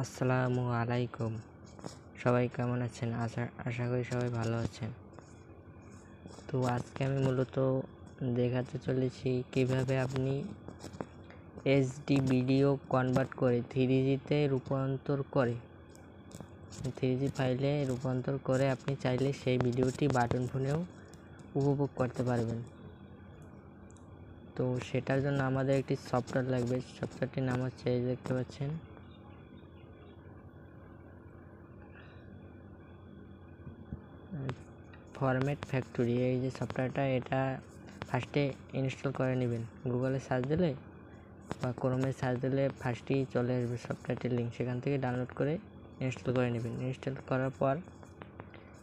আসসালামু আলাইকুম। সবাই কেমন আছেন? আশা আশা করি সবাই ভালো আছেন। তো আজকে আমি মূলত দেখাতে চলেছি কীভাবে আপনি এইচডি ভিডিও কনভার্ট করে থ্রি জিতে রূপান্তর করে থ্রি জি ফাইলে রূপান্তর করে আপনি চাইলে সেই ভিডিওটি বাটন ফোনেও উপভোগ করতে পারবেন। তো সেটার জন্য আমাদের একটি সফটওয়্যার লাগবে। সফটওয়্যারটির নাম হচ্ছে দেখতে পাচ্ছেন। ফরম্যাট ফ্যাক্টরি, এই যে সফটওয়্যারটা, এটা ফার্স্টে ইনস্টল করে নেবেন। গুগলে সার্চ দিলে বা ক্রোমে সার্চ দিলে ফার্স্টেই চলে আসবে সফটওয়্যারটির লিঙ্ক সেখান থেকে ডাউনলোড করে ইনস্টল করে নেবেন। ইনস্টল করার পর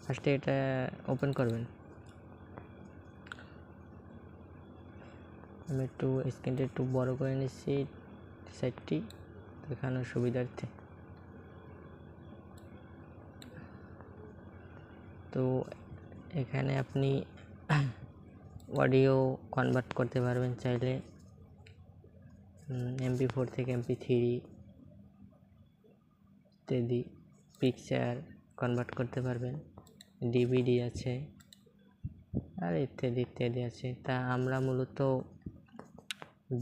ফার্স্টে এটা ওপেন করবেন। আমি একটু স্ক্রিনটা একটু বড় করে নিচ্ছি সাইটটি দেখানোর সুবিধার্থে। তো এখানে আপনি অডিও কনভার্ট করতে পারবেন চাইলে এমপি ফোর থেকে এমপি থ্রি ইত্যাদি পিকচার কনভার্ট করতে পারবেন। ডিভিডি আছে, আর ইত্যাদি ইত্যাদি আছে। তা আমরা মূলত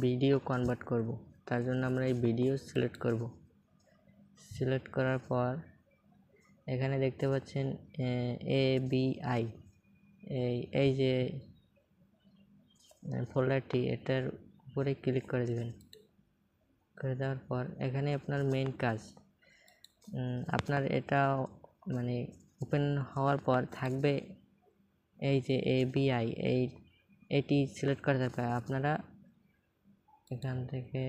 ভিডিও কনভার্ট করব। তার জন্য আমরা এই ভিডিও সিলেক্ট করব। সিলেক্ট করার পর এখানে দেখতে পাচ্ছেন, এ বি আই এই এই যে ফোল্ডারটি এটার উপরে ক্লিক করে দেবেন। করে দেওয়ার পর এখানে আপনার মেইন কাজ আপনার এটা মানে ওপেন হওয়ার পর থাকবে এই যে এ বি আই এই, এটি সিলেক্ট করে থাকবে। আপনারা এখান থেকে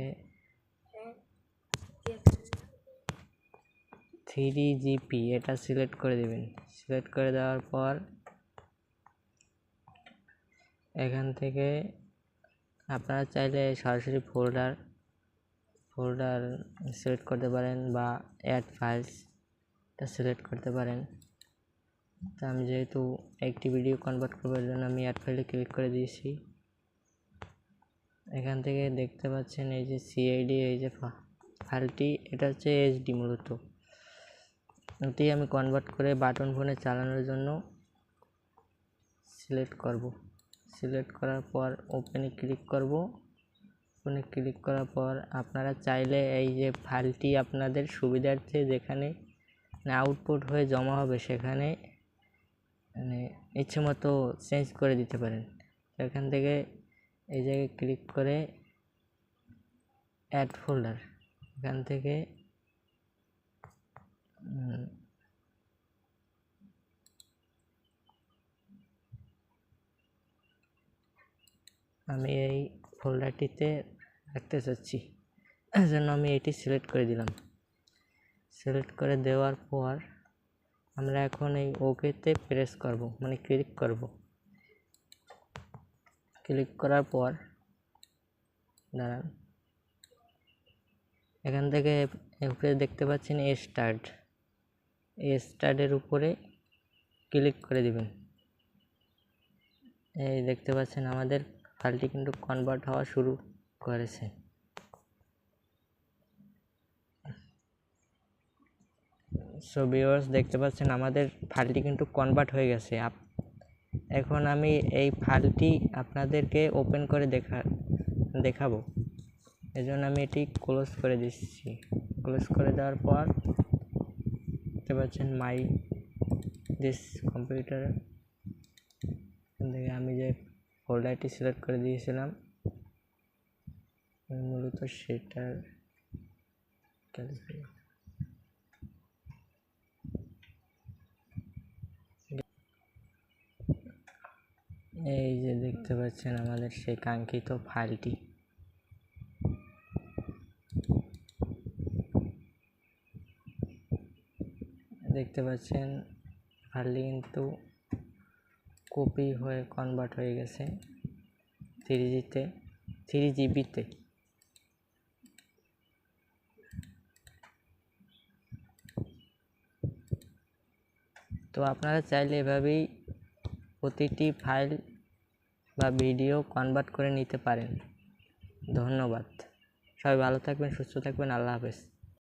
থ্রি জিপি এটা সিলেক্ট করে দেবেন। সিলেক্ট করে দেওয়ার পর এখান থেকে আপনারা চাইলে সরাসরি ফোল্ডার ফোল্ডার সিলেক্ট করতে পারেন বা অ্যাড ফাইলস এটা সিলেক্ট করতে পারেন। তা আমি যেহেতু একটি ভিডিও কনভার্ট করবার জন্য আমি অ্যাড ফাইলে ক্লিক করে দিয়েছি। এখান থেকে দেখতে পাচ্ছেন এই যে সিআইডি এই যে ফাইলটি এটা হচ্ছে এইচডি মূলত। এটি আমি কনভার্ট করে বাটন ফোনে চালানোর জন্য সিলেক্ট করব। সিলেক্ট করার পর ওপেনে ক্লিক করব। ওপেনে ক্লিক করার পর আপনারা চাইলে এই যে ফাইলটি আপনাদের সুবিধার্থে যেখানে আউটপুট হয়ে জমা হবে সেখানে মানে ইচ্ছে মতো চেঞ্জ করে দিতে পারেন। এখান থেকে এই জায়গায় ক্লিক করে অ্যাড ফোল্ডার এখান থেকে আমি এই ফোল্ডারটিতে রাখতে চাচ্ছি জন্য আমি এটি সিলেক্ট করে দিলাম। সিলেক্ট করে দেওয়ার পর আমরা এখন এই ওকেতে প্রেস করব মানে ক্লিক করব। ক্লিক করার পর, দাঁড়ান, এখান থেকে উপরে দেখতে পাচ্ছেন এ স্টার্ট। স্টার্টের উপরে ক্লিক করে দিবেন। এই দেখতে পাচ্ছেন আমাদের ফাইলটি কিন্তু কনভার্ট হওয়া শুরু করেছে। সো ভিউয়ার্স দেখতে পাচ্ছেন আমাদের ফাইলটি কিন্তু কনভার্ট হয়ে গেছে। এখন আমি এই ফাইলটি আপনাদেরকে ওপেন করে দেখা দেখাবো। এজন্য আমি এটি ক্লোজ করে দিচ্ছি। ক্লোজ করে দেওয়ার পর দেখতে পাচ্ছেন মাই দিস কম্পিউটার থেকে আমি যে ফোল্ডারটি সিলেক্ট করে দিয়েছিলাম মূলত সেটার এই যে দেখতে পাচ্ছেন আমাদের সেই কাঙ্ক্ষিত ফাইলটি দেখতে পাচ্ছেন ফাইলটি কিন্তু কপি হয়ে কনভার্ট হয়ে গেছে থ্রি জিতে থ্রি জিবিতে তো আপনারা চাইলে এভাবেই প্রতিটি ফাইল বা ভিডিও কনভার্ট করে নিতে পারেন। ধন্যবাদ। সবাই ভালো থাকবেন, সুস্থ থাকবেন, আল্লাহ হাফেজ।